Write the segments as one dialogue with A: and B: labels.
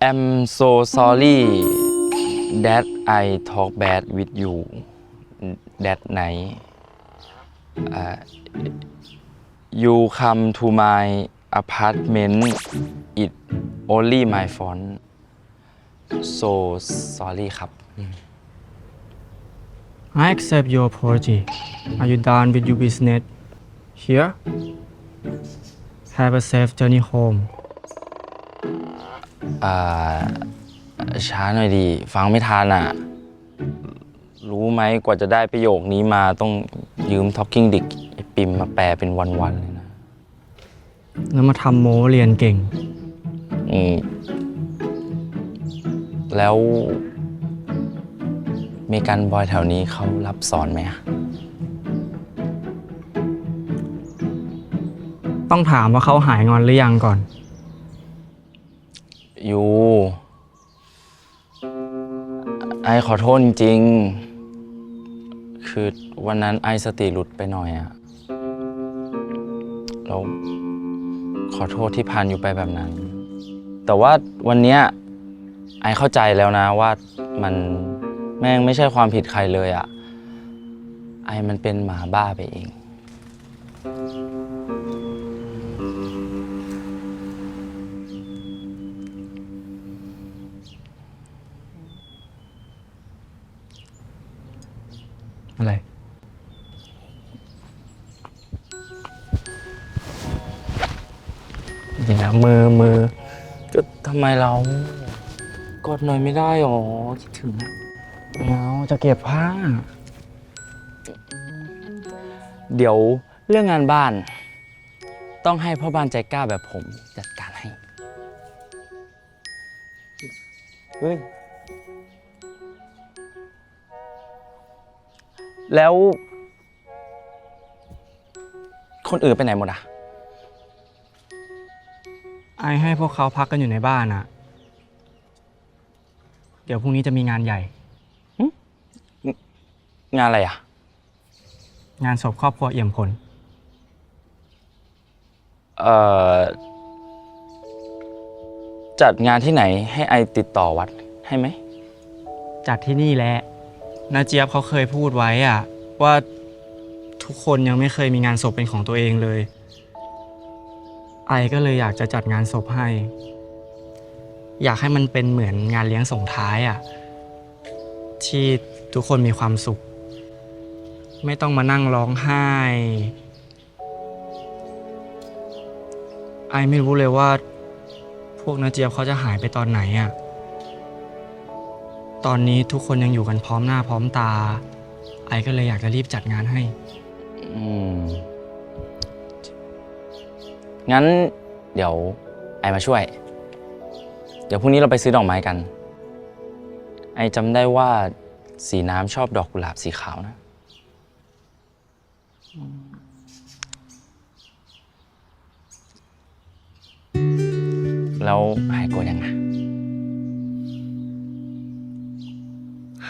A: I'm so sorry that I talk bad with you that night uh, you come to my apartment it only my fault so sorry ครับ
B: I accept your apology. Are you done with your business? Here? Have a safe journey home.
A: อ่าช้าหน่อยดี ฟังไม่ทันอะ รู้ไหมกว่าจะได้ประโยคนี้มาต้องยืม Talking Dick ไอ้ปิมมาแปลเป็นวัน ๆ เลยนะ
B: แล้วมาทำโม้เรียนเก่ง
A: อืม แล้วเมกันบอยแถวนี้เขารับสอนไหมอะ
B: ต้องถามว่าเขาหายงอนหรือยังก่อน
A: ยูไอขอโทษจริงๆ คือวันนั้นไอสติหลุดไปหน่อยอะแล้วขอโทษที่พานอยู่ไปแบบนั้น แต่ว่าวันเนี้ยไอเข้าใจแล้วนะว่ามันแม่งไม่ใช่ความผิดใครเลยอะไอมันเป็นหมาบ้าไปเอง
B: อะไรจริงนะมือมือ
A: ก็ทำไมเรา กดหน่อยไม่ได้หรอ คิดถึงอะ
B: ไม่เอาจะเก็บผ้า
A: เดี๋ยวเรื่องงานบ้าน ต้องให้พ่อบ้านใจกล้าแบบผมจัดการให้ เฮ้ย แล้ว คนอื่นไปไหนหมดอะ
B: ไอให้พวกเขาพักกันอยู่ในบ้านอะเดี๋ยวพรุ่งนี้จะมีงานใหญ่
A: งานอะไรอะ
B: งานศพครอบครัวเอี่ยมผล
A: เอ่อ จัดงานที่ไหนให้ไอติดต่อวัดให้ไหม
B: จัดที่นี่แหละ นาเจี๊ยบเขาเคยพูดไว้อะว่าทุกคนยังไม่เคยมีงานศพเป็นของตัวเองเลย ไอก็เลยอยากจะจัดงานศพให้ อยากให้มันเป็นเหมือนงานเลี้ยงส่งท้ายอะที่ทุกคนมีความสุข ไม่ต้องมานั่งร้องไห้ ไอไม่รู้เลยว่า พวกนาเจี๊ยบเขาจะหายไปตอนไหนอะ ตอนนี้ทุกคนยังอยู่กันพร้อมหน้าพร้อมตา ไอก็เลยอยากจะรีบจัดงานให้
A: อืม งั้นเดี๋ยวไอมาช่วย เดี๋ยวพรุ่งนี้เราไปซื้อดอกไม้กัน ไอจำได้ว่าสีน้ำชอบดอกกุหลาบสีขาวนะ แล้วหายโกรธยังไง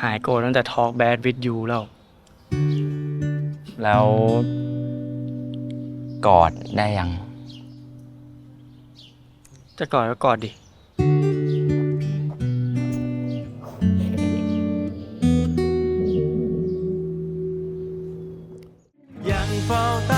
B: หายโกรธตั้งแต่ Talk Bad with you แล้ว
A: แล้วกอดได้ยัง
B: จะกอดก็กอดดิ
C: ยังเฝ้าตา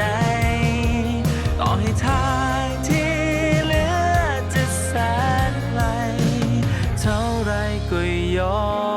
C: ไหน ต่อให้ทางที่เหลือจะแสนไกลเท่าไรก็ยอม